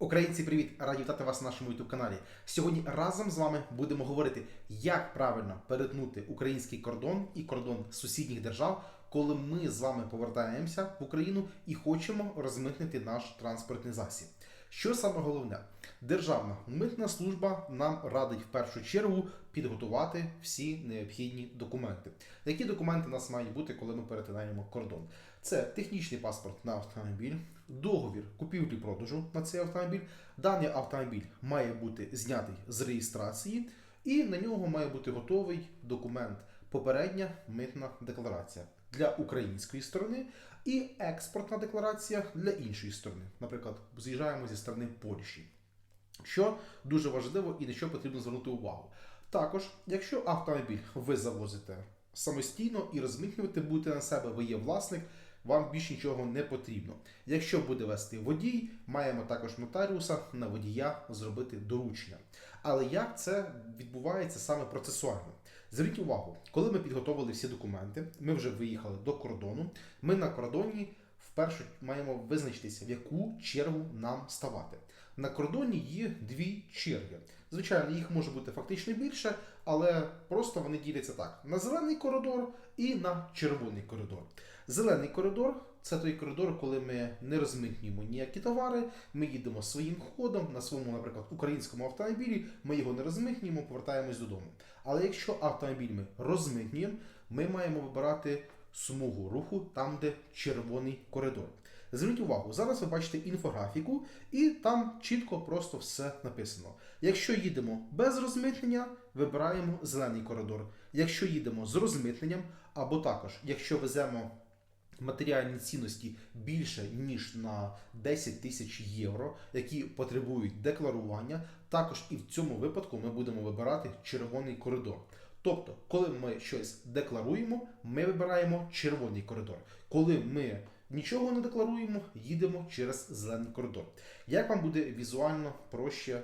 Українці, привіт! Раді вітати вас на нашому youtube каналі. Сьогодні разом з вами будемо говорити, як правильно перетнути український кордон і кордон сусідніх держав, коли ми з вами повертаємося в Україну і хочемо розмитнити наш транспортний засіб. Що саме головне? Державна митна служба нам радить в першу чергу підготувати всі необхідні документи. Які документи у нас мають бути, коли ми перетинаємо кордон? Це технічний паспорт на автомобіль, договір купівлі-продажу на цей автомобіль. Даний автомобіль має бути знятий з реєстрації, і на нього має бути готовий документ попередня митна декларація для української сторони і експортна декларація для іншої сторони. Наприклад, з'їжджаємо зі сторони Польщі. Що дуже важливо і на що потрібно звернути увагу. Також, якщо автомобіль ви завозите самостійно і розмитнювати будете на себе, ви є власник, вам більше нічого не потрібно. Якщо буде вести водій, маємо також нотаріуса на водія зробити доручення. Але як це відбувається саме процесуально? Зверніть увагу, коли ми підготовили всі документи, ми вже виїхали до кордону. Ми на кордоні вперше маємо визначитися, в яку чергу нам ставати. На кордоні є дві черги. Звичайно, їх може бути фактично більше, але просто вони діляться так: на зелений коридор і на червоний коридор. Зелений коридор це той коридор, коли ми не розмитнюємо ніякі товари, ми їдемо своїм ходом на своєму, наприклад, українському автомобілі, ми його не розмитнюємо, повертаємось додому. Але якщо автомобіль ми розмитнюємо, ми маємо вибирати смугу руху там, де червоний коридор. Зверніть увагу, зараз ви бачите інфографіку, і там чітко просто все написано. Якщо їдемо без розмитнення, вибираємо зелений коридор. Якщо їдемо з розмитненням, або також, якщо веземо матеріальні цінності більше ніж на 10 тисяч євро, які потребують декларування, також і в цьому випадку ми будемо вибирати червоний коридор. Тобто, коли ми щось декларуємо, ми вибираємо червоний коридор. Коли ми нічого не декларуємо, їдемо через зелений коридор. Як вам буде візуально проще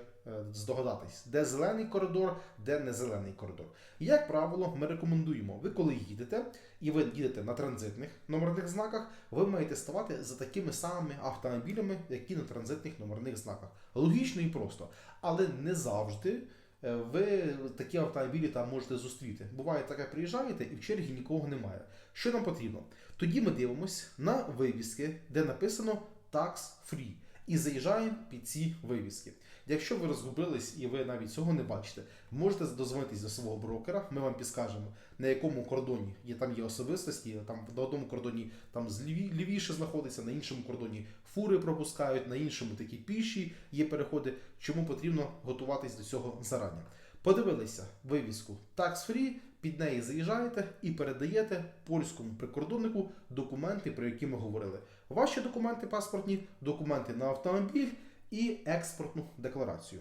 здогадатись, де зелений коридор, де не зелений коридор? Як правило, ми рекомендуємо, ви коли їдете і ви їдете на транзитних номерних знаках, ви маєте ставати за такими самими автомобілями, які на транзитних номерних знаках. Логічно і просто, але не завжди. е, Ви такі автомобілі там можете зустріти. Буває таке, приїжджаєте і в чергі нікого немає. Що нам потрібно? Тоді ми дивимося на вивіски, де написано Tax Free. І заїжджаємо під ці вивіски. Якщо ви розгубились і ви навіть цього не бачите, можете дозвонитись до свого брокера. Ми вам підскажемо, на якому кордоні є там є особистості. Там на одному кордоні там лівіше знаходиться, на іншому кордоні фури пропускають, на іншому такі піші є переходи. Чому потрібно готуватись до цього зарані? Подивилися вивіску Tax Free, під неї заїжджаєте і передаєте польському прикордоннику документи, про які ми говорили. Ваші документи паспортні, документи на автомобіль і експортну декларацію.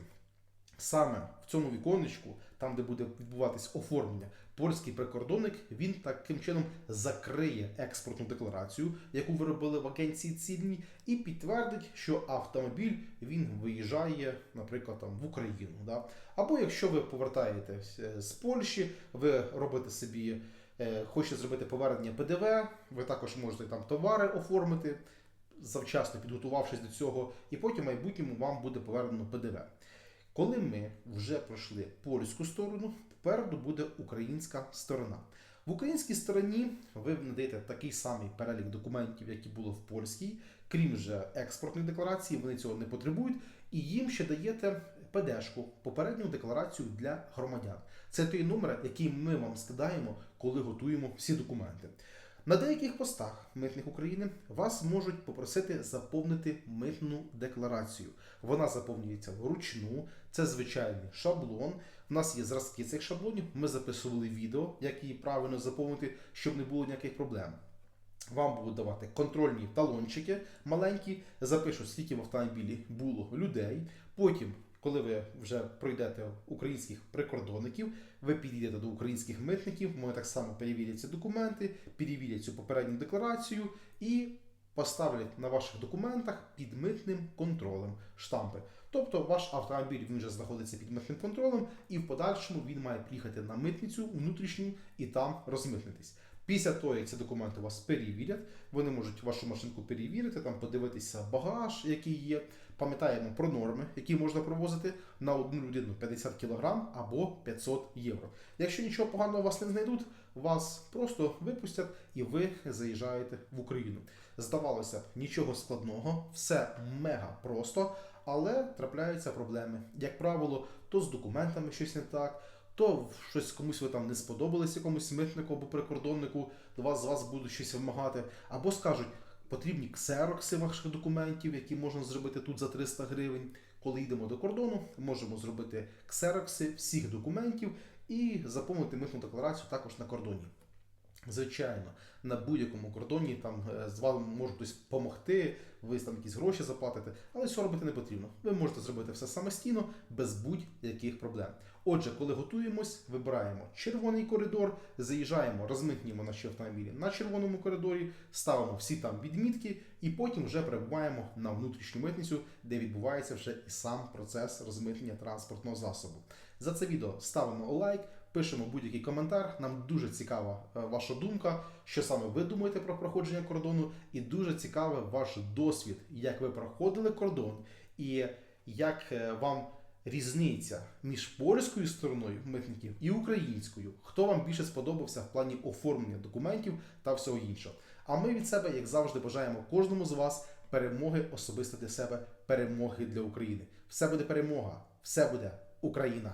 Саме в цьому віконечку, там, де буде відбуватись оформлення, польський прикордонник він таким чином закриє експортну декларацію, яку ви робили в агенції цільній, і підтвердить, що автомобіль він виїжджає, наприклад, там в Україну. Да? Або якщо ви повертаєтесь е, з Польщі, ви робите собі, е, хочете зробити повернення ПДВ, ви також можете там товари оформити, завчасно підготувавшись до цього, і потім майбутньому вам буде повернено ПДВ. Коли ми вже пройшли польську сторону, попереду буде українська сторона. В українській стороні ви надаєте такий самий перелік документів, які було в польській, крім же експортної декларації, вони цього не потребують, і їм ще даєте ПДшку, попередню декларацію для громадян. Це той номер, який ми вам скидаємо, коли готуємо всі документи. На деяких постах митних України вас можуть попросити заповнити митну декларацію. Вона заповнюється вручну, це звичайний шаблон. У нас є зразки цих шаблонів. Ми записували відео, як її правильно заповнити, щоб не було ніяких проблем. Вам будуть давати контрольні талончики маленькі, запишуть, скільки в автомобілі було людей. Потім, коли ви вже пройдете українських прикордонників, ви підійдете до українських митників, вони так само перевірять ці документи, перевірять цю попередню декларацію і поставлять на ваших документах під митним контролем штампи. Тобто ваш автомобіль він вже знаходиться під митним контролем, і в подальшому він має приїхати на митницю внутрішню і там розмитнитись. Після того, як ці документи у вас перевірять, вони можуть вашу машинку перевірити, там подивитися багаж, який є, Пам'ятаємо про норми, які можна провозити на одну людину 50 кг або 500 євро. Якщо нічого поганого вас не знайдуть, вас просто випустять і ви заїжджаєте в Україну. Здавалося, б, нічого складного, все мега просто, але трапляються проблеми. Як правило, то з документами щось не так, то щось комусь ви там не сподобались, якомусь митнику або прикордоннику, до вас з вас будуть щось вимагати, або скажуть, потрібні ксерокси ваших документів, які можна зробити тут за 300 гривень. Коли йдемо до кордону, можемо зробити ксерокси всіх документів і заповнити митну декларацію також на кордоні. Звичайно, на будь-якому кордоні там е, з вами може хтось допомогти, ви там якісь гроші заплатите, але цього робити не потрібно. Ви можете зробити все самостійно, без будь-яких проблем. Отже, коли готуємось, вибираємо червоний коридор, заїжджаємо, розмитнюємо наші автомобілі на червоному коридорі, ставимо всі там відмітки, і потім вже перебуваємо на внутрішню митницю, де відбувається вже і сам процес розмитнення транспортного засобу. За це відео ставимо лайк. Пишемо будь-який коментар. Нам дуже цікава е, ваша думка, що саме ви думаєте про проходження кордону, і дуже цікавий ваш досвід, як ви проходили кордон, і як е, вам різниця між польською стороною митників і українською. Хто вам більше сподобався в плані оформлення документів та всього іншого. А ми від себе, як завжди, бажаємо кожному з вас перемоги особисто для себе, перемоги для України. Все буде перемога, все буде Україна.